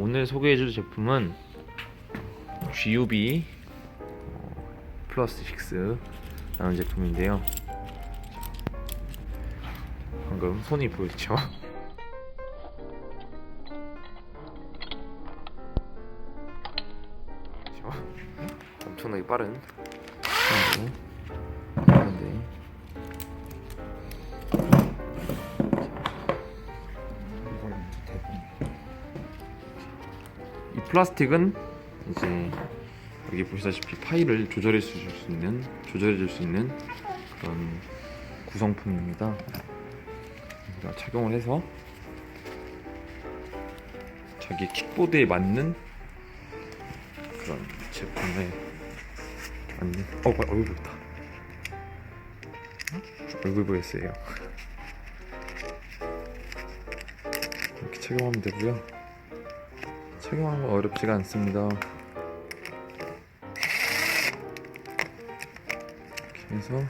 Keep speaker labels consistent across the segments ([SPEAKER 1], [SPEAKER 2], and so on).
[SPEAKER 1] 오늘 소개해줄 제품은 GUB 어, 플러스 6라는 제품인데요. 방금 손이? 그렇죠? 엄청나게 빠른 이 플라스틱은 이제 여기 보시다시피 파일을 조절해 줄수 있는 조절해 줄 수 있는 그런 구성품입니다. 우리가 착용을 해서 자기 킥보드에 맞는 그런 제품에 맞는 어 봐, 얼굴 보였다. 얼굴 보였어요. 이렇게 착용하면 되고요. 착용하는 건 어렵지가 않습니다. 이렇게 해서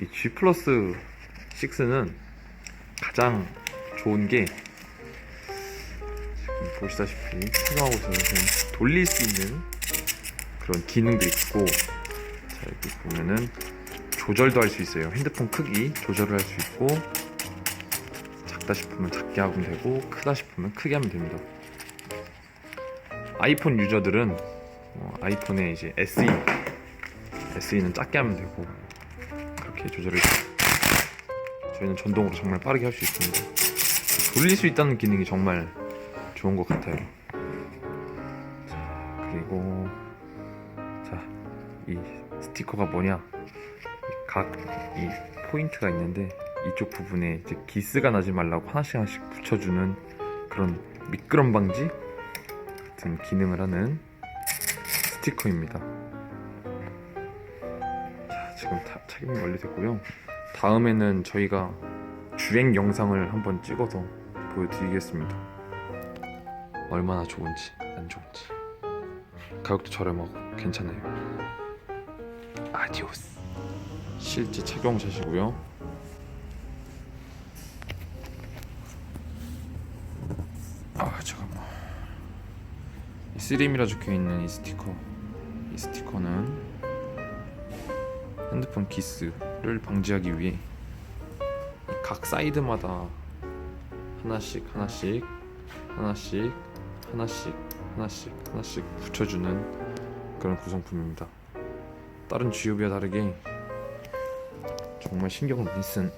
[SPEAKER 1] 이 G 플러스 6는 가장 좋은 게 지금 보시다시피 착용하고 있어서 돌릴 수 있는 그런 기능도 있고 자 여기 보면은 조절도 할 수 있어요. 핸드폰 크기 조절을 할 수 있고 작다 싶으면 작게 하면 되고 크다 싶으면 크게 하면 됩니다. 아이폰 유저들은 어, 아이폰에 이제 SE SE는 작게 하면 되고 그렇게 조절을 저희는 전동으로 정말 빠르게 할 수 있습니다. 돌릴 수 있다는 기능이 정말 좋은 것 같아요. 자, 그리고 자, 이 스티커가 뭐냐? 각이 포인트가 있는데 이쪽 부분에 이제 기스가 나지 말라고 하나씩 하나씩 붙여주는 그런 미끄럼 방지 같은 기능을 하는 스티커입니다. 자, 지금 다 착용이 완료됐고요. 다음에는 저희가 주행 영상을 한번 찍어서 보여드리겠습니다. 얼마나 좋은지 안 좋은지 가격도 저렴하고 괜찮아요. 아디오스. 실제 착용샷이고요. 아 잠깐만. 이 3M이라 적혀 있는 이 스티커. 이 스티커는 핸드폰 기스를 방지하기 위해 이각 사이드마다 하나씩 하나씩 하나씩 하나씩 하나씩 하나씩 붙여주는 그런 구성품입니다. 다른 GUB와 다르게 정말 신경을 많이 쓴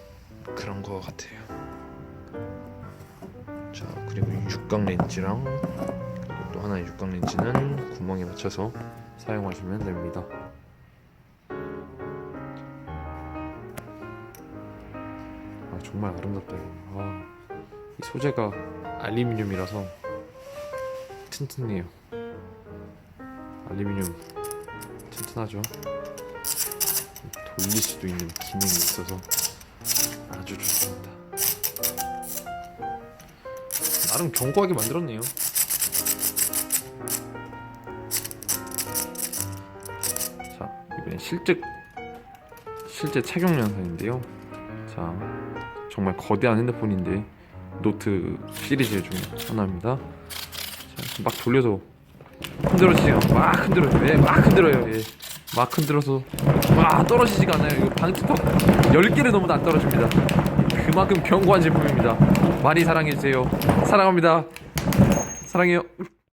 [SPEAKER 1] 그런 거 같아요. 육각 그리고 또 하나의 육각 렌즈는 구멍에 맞춰서 사용하시면 됩니다. 아 정말 아름답다 이거. 아, 이 소재가 알루미늄이라서 튼튼해요. 알루미늄 튼튼하죠. 돌릴 수도 있는 기능이 있어서 아주 좋습니다. 나름 견고하게 만들었네요. 자 이번엔 실제 실제 착용 영상인데요. 자 정말 거대한 핸드폰인데 노트 시리즈 중에 하나입니다. 자, 막 돌려서 흔들어지지가 막 흔들어요. 예, 막 흔들어요. 예. 막 흔들어서 와 떨어지지가 않아요. 이거 방지턱 10개를 넘어도 안 떨어집니다. 그만큼 견고한 제품입니다. 많이 사랑해주세요. 사랑합니다. 사랑해요.